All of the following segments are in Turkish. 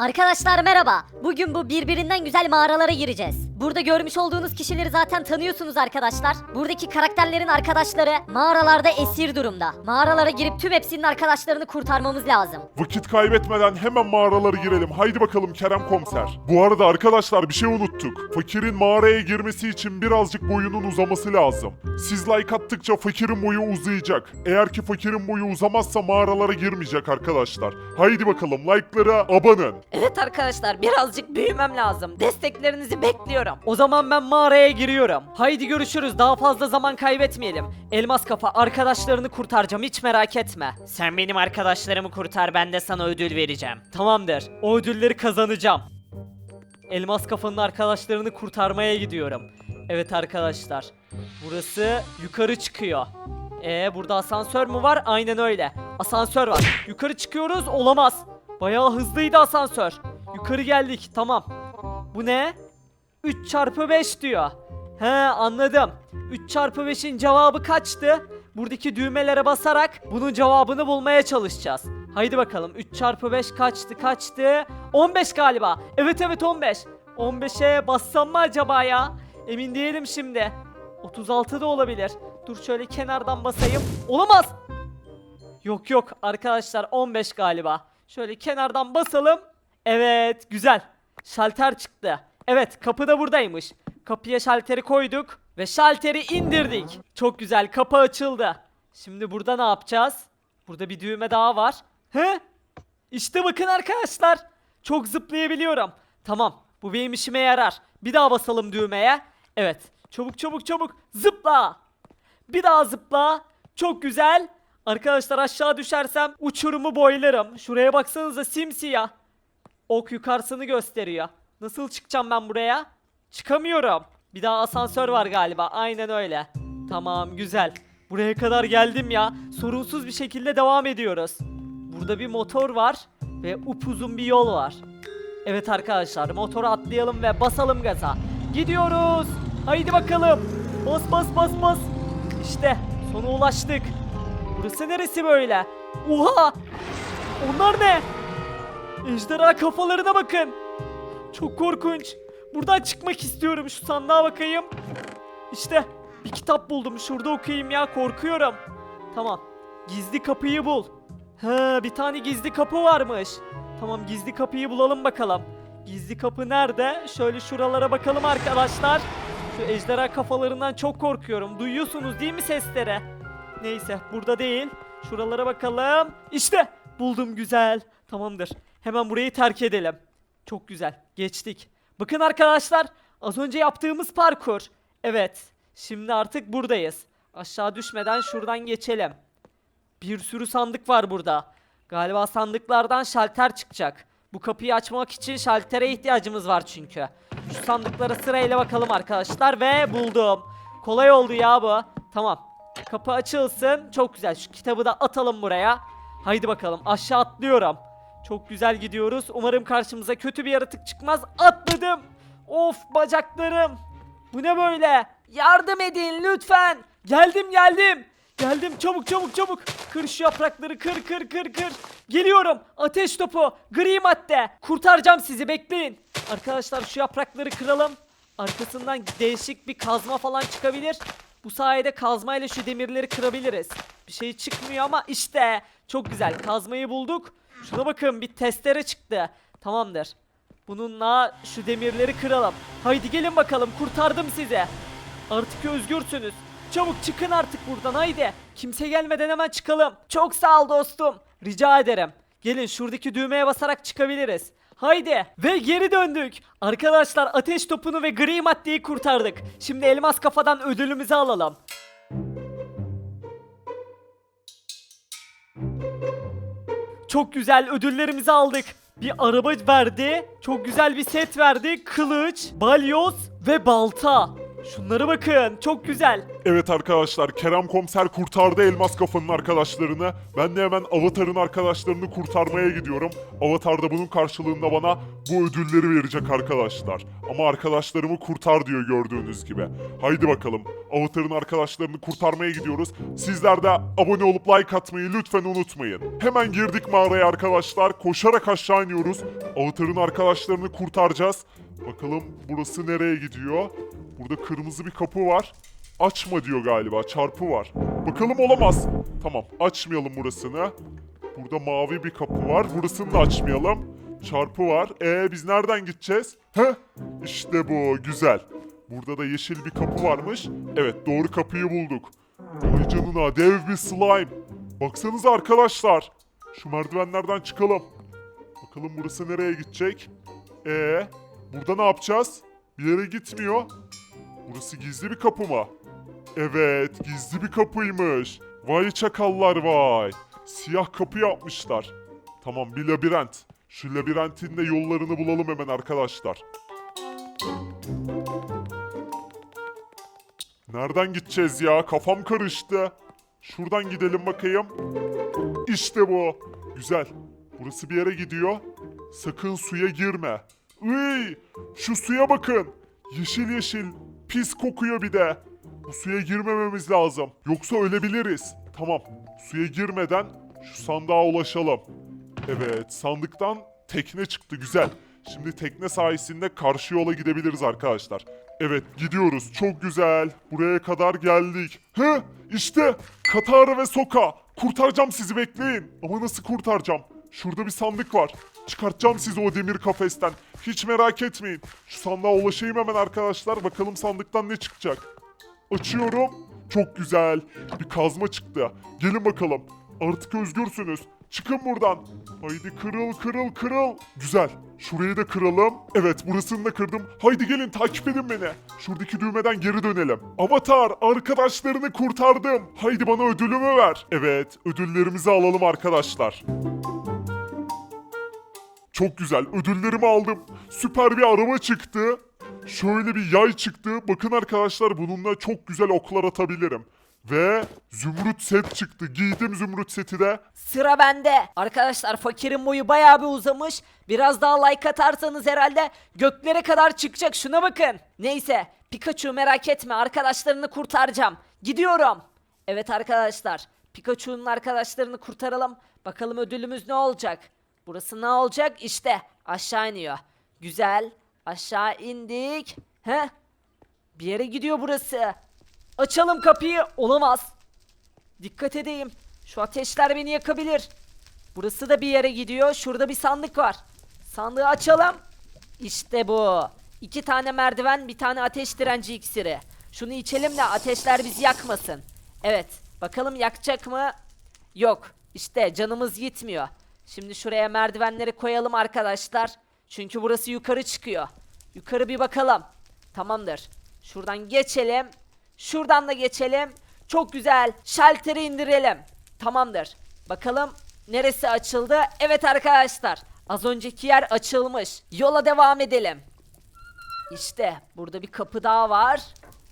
Arkadaşlar merhaba. Bugün bu birbirinden güzel mağaralara gireceğiz. Burada görmüş olduğunuz kişileri zaten tanıyorsunuz arkadaşlar. Buradaki karakterlerin arkadaşları mağaralarda esir durumda. Mağaralara girip tüm hepsinin arkadaşlarını kurtarmamız lazım. Vakit kaybetmeden hemen mağaralara girelim. Haydi bakalım Kerem komiser. Bu arada arkadaşlar bir şey unuttuk. Fakirin mağaraya girmesi için birazcık boyunun uzaması lazım. Siz like attıkça fakirin boyu uzayacak. Eğer ki fakirin boyu uzamazsa mağaralara girmeyecek arkadaşlar. Haydi bakalım like'lara abanın. Evet arkadaşlar birazcık büyümem lazım. Desteklerinizi bekliyorum. O zaman ben mağaraya giriyorum. Haydi görüşürüz daha fazla zaman kaybetmeyelim. Elmas kafa arkadaşlarını kurtaracağım hiç merak etme. Sen benim arkadaşlarımı kurtar ben de sana ödül vereceğim. Tamamdır o ödülleri kazanacağım. Elmas kafanın arkadaşlarını kurtarmaya gidiyorum. Evet arkadaşlar. Burası yukarı çıkıyor. Ee burada asansör mü var? Aynen öyle. Asansör var. Yukarı çıkıyoruz. Olamaz. Bayağı hızlıydı asansör. Yukarı geldik. Tamam. Bu ne? 3 çarpı 5 diyor. He anladım. 3 çarpı 5'in cevabı kaçtı? Buradaki düğmelere basarak bunun cevabını bulmaya çalışacağız. Haydi bakalım 3 çarpı 5 kaçtı kaçtı? 15 galiba. Evet evet 15. 15'e bassam mı acaba ya? Emin değilim şimdi. 36 da olabilir. Dur şöyle kenardan basayım. Olamaz. Yok yok arkadaşlar 15 galiba. Şöyle kenardan basalım. Evet güzel. Şalter çıktı. Evet kapı da buradaymış. Kapıya şalteri koyduk ve şalteri indirdik. Çok güzel kapı açıldı. Şimdi burada ne yapacağız? Burada bir düğme daha var. He? İşte bakın arkadaşlar. Çok zıplayabiliyorum. Tamam bu benim işime yarar. Bir daha basalım düğmeye. Evet çabuk çabuk çabuk zıpla. Bir daha zıpla. Çok güzel. Arkadaşlar aşağı düşersem uçurumu boylarım. Şuraya baksanıza simsiyah. Ok yukarısını gösteriyor. Nasıl çıkacağım ben buraya? Çıkamıyorum. Bir daha asansör var galiba. Aynen öyle. Tamam güzel. Buraya kadar geldim ya. Sorunsuz bir şekilde devam ediyoruz. Burada bir motor var ve upuzun bir yol var. Evet arkadaşlar motoru atlayalım ve basalım gaza. Gidiyoruz. Haydi bakalım. Bas bas bas bas. İşte sona ulaştık. Burası neresi böyle? Oha! Onlar ne? Ejderha kafalarına bakın. Çok korkunç. Buradan çıkmak istiyorum. Şu sandığa bakayım. İşte bir kitap buldum. Şurada okuyayım ya. Korkuyorum. Tamam. Gizli kapıyı bul. He, bir tane gizli kapı varmış. Tamam gizli kapıyı bulalım bakalım. Gizli kapı nerede? Şöyle şuralara bakalım arkadaşlar. Şu ejderha kafalarından çok korkuyorum. Duyuyorsunuz değil mi sesleri? Neyse burada değil. Şuralara bakalım. İşte buldum güzel. Tamamdır. Hemen burayı terk edelim. Çok güzel. Geçtik. Bakın arkadaşlar. Az önce yaptığımız parkur. Evet. Şimdi artık buradayız. Aşağı düşmeden şuradan geçelim. Bir sürü sandık var burada. Galiba sandıklardan şalter çıkacak. Bu kapıyı açmak için şaltere ihtiyacımız var çünkü. Şu sandıklara sırayla bakalım arkadaşlar ve buldum. Kolay oldu ya bu. Tamam. Kapı açılsın. Çok güzel. Şu kitabı da atalım buraya. Haydi bakalım aşağı atlıyorum. Çok güzel gidiyoruz. Umarım karşımıza kötü bir yaratık çıkmaz. Atladım. Of bacaklarım. Bu ne böyle? Yardım edin lütfen. Geldim geldim. Geldim çabuk çabuk çabuk. Kır şu yaprakları kır kır kır kır. Geliyorum. Ateş topu. Gri madde. Kurtaracağım sizi bekleyin. Arkadaşlar şu yaprakları kıralım. Arkasından değişik bir kazma falan çıkabilir. Bu sayede kazmayla şu demirleri kırabiliriz. Bir şey çıkmıyor ama işte. Çok güzel. Kazmayı bulduk. Şuna bakın bir testere çıktı. Tamamdır. Bununla şu demirleri kıralım. Haydi gelin bakalım kurtardım sizi. Artık özgürsünüz. Çabuk çıkın artık buradan haydi. Kimse gelmeden hemen çıkalım. Çok sağ ol dostum. Rica ederim. Gelin şuradaki düğmeye basarak çıkabiliriz. Haydi ve geri döndük. Arkadaşlar ateş topunu ve gri maddeyi kurtardık. Şimdi elmas kafadan ödülümüzü alalım. Çok güzel ödüllerimizi aldık. Bir araba verdi. Çok güzel bir set verdi. Kılıç, balyoz ve balta. Şunlara bakın çok güzel. Evet arkadaşlar Kerem Komiser kurtardı Elmas Kafa'nın arkadaşlarını. Ben de hemen Avatar'ın arkadaşlarını kurtarmaya gidiyorum. Avatar da bunun karşılığında bana bu ödülleri verecek arkadaşlar. Ama arkadaşlarımı kurtar diyor gördüğünüz gibi. Haydi bakalım Avatar'ın arkadaşlarını kurtarmaya gidiyoruz. Sizler de abone olup like atmayı lütfen unutmayın. Hemen girdik mağaraya arkadaşlar. Koşarak aşağı iniyoruz. Avatar'ın arkadaşlarını kurtaracağız. Bakalım burası nereye gidiyor? Burada kırmızı bir kapı var. Açma diyor galiba. Çarpı var. Bakalım olamaz. Tamam. Açmayalım burasını. Burada mavi bir kapı var. Burasını da açmayalım. Çarpı var. Ee biz nereden gideceğiz? Heh. İşte bu. Güzel. Burada da yeşil bir kapı varmış. Evet doğru kapıyı bulduk. Vay canına dev bir slime. Baksanıza arkadaşlar. Şu merdivenlerden çıkalım. Bakalım burası nereye gidecek? Ee, burada ne yapacağız? Bir yere gitmiyor. Burası gizli bir kapı mı? Evet, gizli bir kapıymış. Vay çakallar vay. Siyah kapı yapmışlar. Tamam, bir labirent. Şu labirentin de yollarını bulalım hemen arkadaşlar. Nereden gideceğiz ya? Kafam karıştı. Şuradan gidelim bakayım. İşte bu. Güzel. Burası bir yere gidiyor. Sakın suya girme. Iy! Şu suya bakın. Yeşil yeşil. Pis kokuyor bir de. Bu suya girmememiz lazım. Yoksa ölebiliriz. Tamam. Suya girmeden şu sandığa ulaşalım. Evet, sandıktan tekne çıktı. Güzel. Şimdi tekne sayesinde karşı yola gidebiliriz arkadaşlar. Evet, gidiyoruz. Çok güzel. Buraya kadar geldik. Hı? İşte Katara ve Soka. Kurtaracağım sizi bekleyin. Ama nasıl kurtaracağım? Şurada bir sandık var. Çıkartacağım sizi o demir kafesten. Hiç merak etmeyin. Şu sandığa ulaşayım hemen arkadaşlar. Bakalım sandıktan ne çıkacak. Açıyorum. Çok güzel. Bir kazma çıktı. Gelin bakalım. Artık özgürsünüz. Çıkın buradan. Haydi kırıl kırıl kırıl. Güzel. Şurayı da kıralım. Evet burasını da kırdım. Haydi gelin takip edin beni. Şuradaki düğmeden geri dönelim. Avatar arkadaşlarını kurtardım. Haydi bana ödülümü ver. Evet ödüllerimizi alalım arkadaşlar. Çok güzel. Ödüllerimi aldım. Süper bir araba çıktı. Şöyle bir yay çıktı. Bakın arkadaşlar bununla çok güzel oklar atabilirim. Ve zümrüt set çıktı. Giydim zümrüt seti de. Sıra bende. Arkadaşlar fakirin boyu bayağı bir uzamış. Biraz daha like atarsanız herhalde göklere kadar çıkacak. Şuna bakın. Neyse Pikachu merak etme arkadaşlarını kurtaracağım. Gidiyorum. Evet arkadaşlar. Pikachu'nun arkadaşlarını kurtaralım. Bakalım ödülümüz ne olacak? Burası ne olacak? İşte aşağı iniyor. Güzel. Aşağı indik. He? Bir yere gidiyor burası. Açalım kapıyı. Olamaz. Dikkat edeyim. Şu ateşler beni yakabilir. Burası da bir yere gidiyor. Şurada bir sandık var. Sandığı açalım. İşte bu. İki tane merdiven, bir tane ateş direnci iksiri. Şunu içelim de ateşler bizi yakmasın. Evet. Bakalım yakacak mı? Yok. İşte canımız gitmiyor. Şimdi şuraya merdivenleri koyalım arkadaşlar. Çünkü burası yukarı çıkıyor. Yukarı bir bakalım. Tamamdır. Şuradan geçelim. Şuradan da geçelim. Çok güzel. Şalteri indirelim. Tamamdır. Bakalım neresi açıldı? Evet arkadaşlar. Az önceki yer açılmış. Yola devam edelim. İşte burada bir kapı daha var.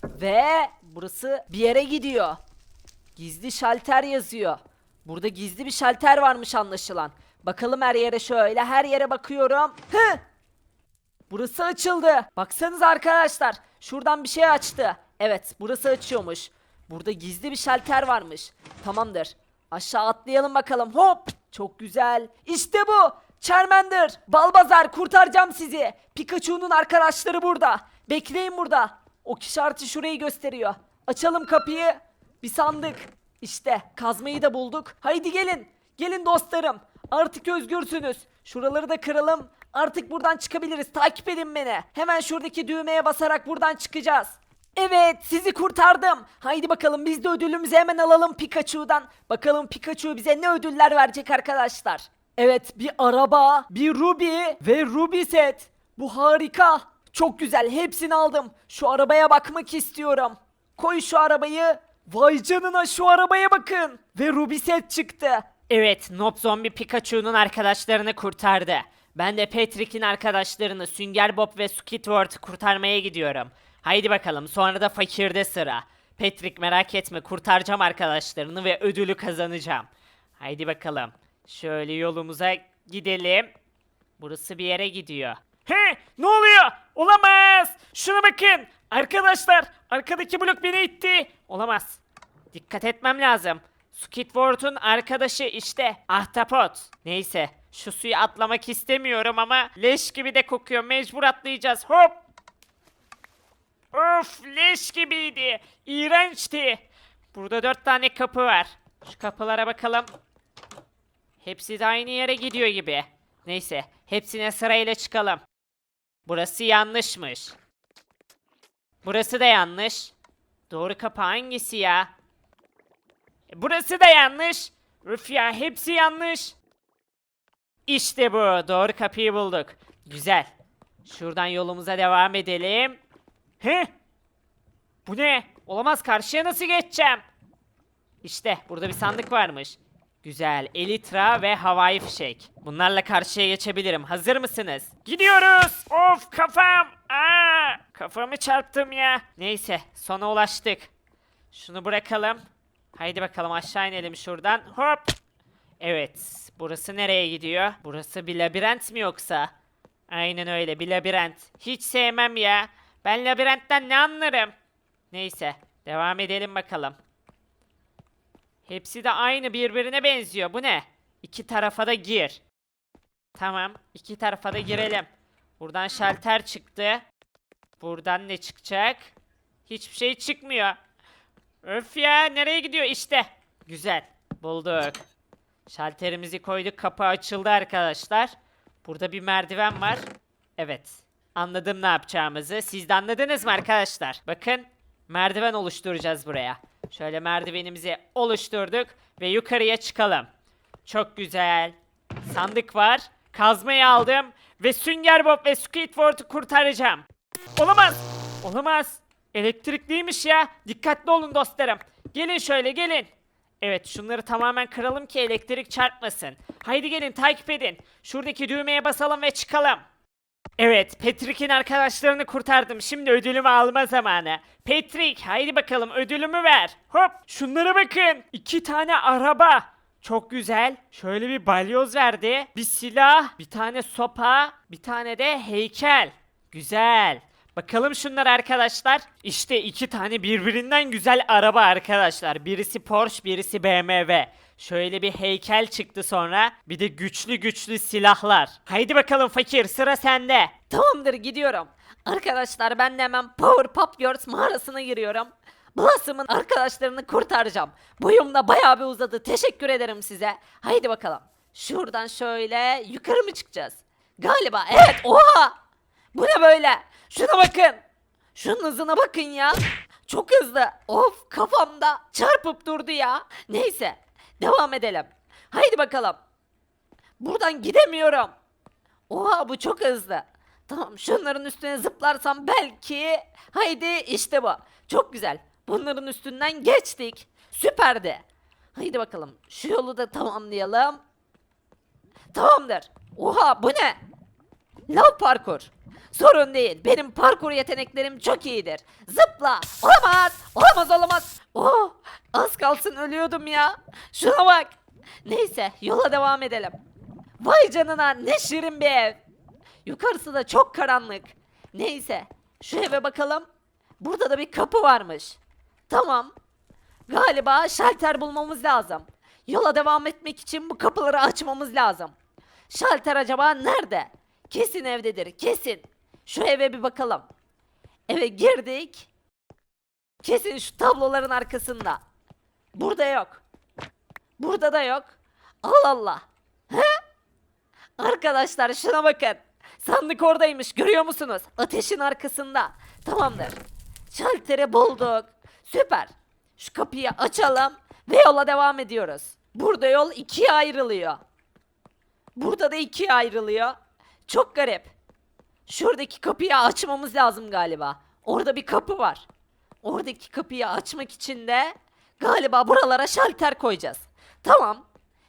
Ve burası bir yere gidiyor. Gizli şalter yazıyor. Burada gizli bir şalter varmış anlaşılan. Bakalım her yere şöyle her yere bakıyorum. Hı! Burası açıldı. Baksanız arkadaşlar. Şuradan bir şey açtı. Evet burası açıyormuş. Burada gizli bir şalter varmış. Tamamdır. Aşağı atlayalım bakalım. Hop. Çok güzel. İşte bu. Charmander. Balbazar kurtaracağım sizi. Pikachu'nun arkadaşları burada. Bekleyin burada. O işareti şurayı gösteriyor. Açalım kapıyı. Bir sandık. İşte kazmayı da bulduk. Haydi gelin. Gelin dostlarım. Artık özgürsünüz. Şuraları da kıralım. Artık buradan çıkabiliriz. Takip edin beni. Hemen şuradaki düğmeye basarak buradan çıkacağız. Evet sizi kurtardım. Haydi bakalım biz de ödülümüzü hemen alalım Pikachu'dan. Bakalım Pikachu bize ne ödüller verecek arkadaşlar. Evet bir araba, bir Ruby ve Ruby set. Bu harika. Çok güzel hepsini aldım. Şu arabaya bakmak istiyorum. Koy şu arabayı. Vay canına şu arabaya bakın. Ve Ruby set çıktı. Evet Nob Zombie Pikachu'nun arkadaşlarını kurtardı. Ben de Patrick'in arkadaşlarını Sünger Bob ve Squidward'ı kurtarmaya gidiyorum. Haydi bakalım sonra da fakirde sıra. Patrick merak etme kurtaracağım arkadaşlarını ve ödülü kazanacağım. Haydi bakalım. Şöyle yolumuza gidelim. Burası bir yere gidiyor. He ne oluyor? Olamaz. Şuna bakın. Arkadaşlar arkadaki blok beni itti. Olamaz. Dikkat etmem lazım. Squidward'un arkadaşı işte ahtapot. Neyse şu suyu atlamak istemiyorum ama leş gibi de kokuyor. Mecbur atlayacağız. Hop. Of leş gibiydi. İğrençti. Burada dört tane kapı var. Şu kapılara bakalım. Hepsi de aynı yere gidiyor gibi. Neyse hepsine sırayla çıkalım. Burası yanlışmış. Burası da yanlış. Doğru kapı hangisi ya? Burası da yanlış. Üf ya hepsi yanlış. İşte bu. Doğru kapıyı bulduk. Güzel. Şuradan yolumuza devam edelim. He? Bu ne? Olamaz karşıya nasıl geçeceğim? İşte burada bir sandık varmış. Güzel. Elitra ve havai fişek. Bunlarla karşıya geçebilirim. Hazır mısınız? Gidiyoruz. Of kafam. Aa, kafamı çarptım ya. Neyse sona ulaştık. Şunu bırakalım. Haydi bakalım aşağı inelim şuradan. Hop. Evet. Burası nereye gidiyor? Burası bir labirent mi yoksa? Aynen öyle bir labirent. Hiç sevmem ya. Ben labirentten ne anlarım? Neyse. Devam edelim bakalım. Hepsi de aynı birbirine benziyor. Bu ne? İki tarafa da gir. Tamam. iki tarafa da girelim. Buradan şalter çıktı. Buradan ne çıkacak? Hiçbir şey çıkmıyor. Öf ya nereye gidiyor işte. Güzel. Bulduk. Şalterimizi koyduk. Kapı açıldı arkadaşlar. Burada bir merdiven var. Evet. Anladım ne yapacağımızı. Siz de anladınız mı arkadaşlar? Bakın. Merdiven oluşturacağız buraya. Şöyle merdivenimizi oluşturduk ve yukarıya çıkalım. Çok güzel. Sandık var. Kazmayı aldım ve Sünger Bob ve Squidward'u kurtaracağım. Olamaz. Olamaz. Elektrikliymiş ya. Dikkatli olun dostlarım. Gelin şöyle gelin. Evet şunları tamamen kıralım ki elektrik çarpmasın. Haydi gelin takip edin. Şuradaki düğmeye basalım ve çıkalım. Evet, Patrick'in arkadaşlarını kurtardım. Şimdi ödülümü alma zamanı. Patrick, haydi bakalım ödülümü ver. Hop, şunlara bakın. İki tane araba. Çok güzel. Şöyle bir balyoz verdi. Bir silah, bir tane sopa, bir tane de heykel. Güzel. Bakalım şunlar arkadaşlar. İşte iki tane birbirinden güzel araba arkadaşlar. Birisi Porsche, birisi BMW. Şöyle bir heykel çıktı sonra. Bir de güçlü güçlü silahlar. Haydi bakalım fakir sıra sende. Tamamdır gidiyorum. Arkadaşlar ben de hemen Powerpuff Girls mağarasına giriyorum. Blossom'ın arkadaşlarını kurtaracağım. Boyum da bayağı bir uzadı. Teşekkür ederim size. Haydi bakalım. Şuradan şöyle yukarı mı çıkacağız? Galiba evet oha! Bu ne böyle? Şuna bakın. Şunun hızına bakın ya. Çok hızlı. Of kafamda çarpıp durdu ya. Neyse devam edelim. Haydi bakalım. Buradan gidemiyorum. Oha bu çok hızlı. Tamam şunların üstüne zıplarsam belki. Haydi işte bu. Çok güzel. Bunların üstünden geçtik. Süperdi. Haydi bakalım şu yolu da tamamlayalım. Tamamdır. Oha bu ne? Lav parkur. Sorun değil. Benim parkur yeteneklerim çok iyidir. Zıpla. Olamaz. Olamaz olamaz. Oh az kalsın ölüyordum ya. Şuna bak. Neyse yola devam edelim. Vay canına ne şirin bir ev. Yukarısı da çok karanlık. Neyse şu eve bakalım. Burada da bir kapı varmış. Tamam. Galiba şalter bulmamız lazım. Yola devam etmek için bu kapıları açmamız lazım. Şalter acaba nerede? Kesin evdedir, kesin. Şu eve bir bakalım. Eve girdik. Kesin şu tabloların arkasında. Burada yok. Burada da yok. Allah Allah. He? Arkadaşlar şuna bakın. Sandık oradaymış görüyor musunuz? Ateşin arkasında. Tamamdır. Şalteri bulduk. Süper. Şu kapıyı açalım ve yola devam ediyoruz. Burada yol ikiye ayrılıyor. Burada da ikiye ayrılıyor. Çok garip. Şuradaki kapıyı açmamız lazım galiba. Orada bir kapı var. Oradaki kapıyı açmak için de galiba buralara şalter koyacağız. Tamam.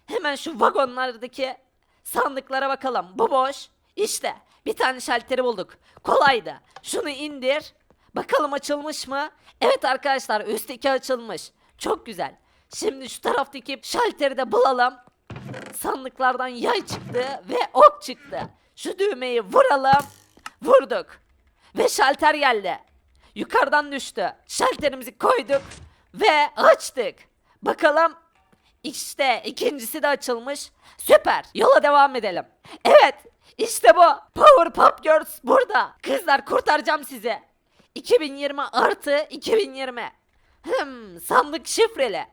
Hemen şu vagonlardaki sandıklara bakalım. Bu boş. İşte bir tane şalteri bulduk. Kolaydı. Şunu indir. Bakalım açılmış mı? Evet arkadaşlar üstteki açılmış. Çok güzel. Şimdi şu taraftaki şalteri de bulalım. Sandıklardan yay çıktı ve ok çıktı. Şu düğmeyi vuralım. Vurduk. Ve şalter geldi. Yukarıdan düştü. Şalterimizi koyduk ve açtık. Bakalım. İşte ikincisi de açılmış. Süper. Yola devam edelim. Evet. işte bu. Power Pop Girls burada. Kızlar kurtaracağım sizi. 2020 artı 2020. Hmm, sandık şifreli.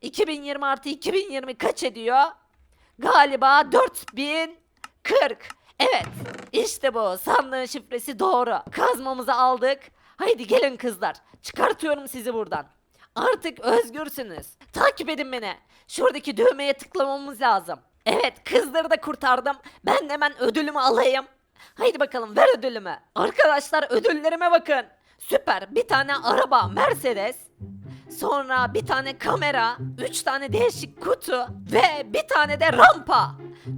2020 artı 2020 kaç ediyor? Galiba 4040. Evet. işte bu. Sandığın şifresi doğru. Kazmamızı aldık. Haydi gelin kızlar. Çıkartıyorum sizi buradan. Artık özgürsünüz. Takip edin beni. Şuradaki düğmeye tıklamamız lazım. Evet kızları da kurtardım. Ben hemen ödülümü alayım. Haydi bakalım ver ödülümü. Arkadaşlar ödüllerime bakın. Süper. Bir tane araba Mercedes. Sonra bir tane kamera, üç tane değişik kutu ve bir tane de rampa.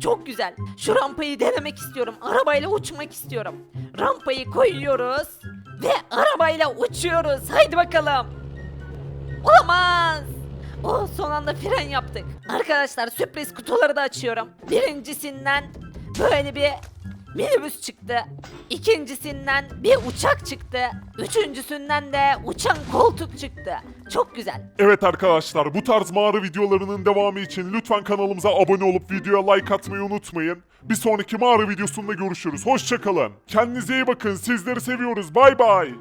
Çok güzel. Şu rampayı denemek istiyorum. Arabayla uçmak istiyorum. Rampayı koyuyoruz ve arabayla uçuyoruz. Haydi bakalım. Olamaz. Oh son anda fren yaptık. Arkadaşlar sürpriz kutuları da açıyorum. Birincisinden böyle bir minibüs çıktı. İkincisinden bir uçak çıktı. Üçüncüsünden de uçan koltuk çıktı. Çok güzel. Evet arkadaşlar bu tarz mağara videolarının devamı için lütfen kanalımıza abone olup videoya like atmayı unutmayın. Bir sonraki mağara videosunda görüşürüz. Hoşçakalın. Kendinize iyi bakın. Sizleri seviyoruz. Bay bay.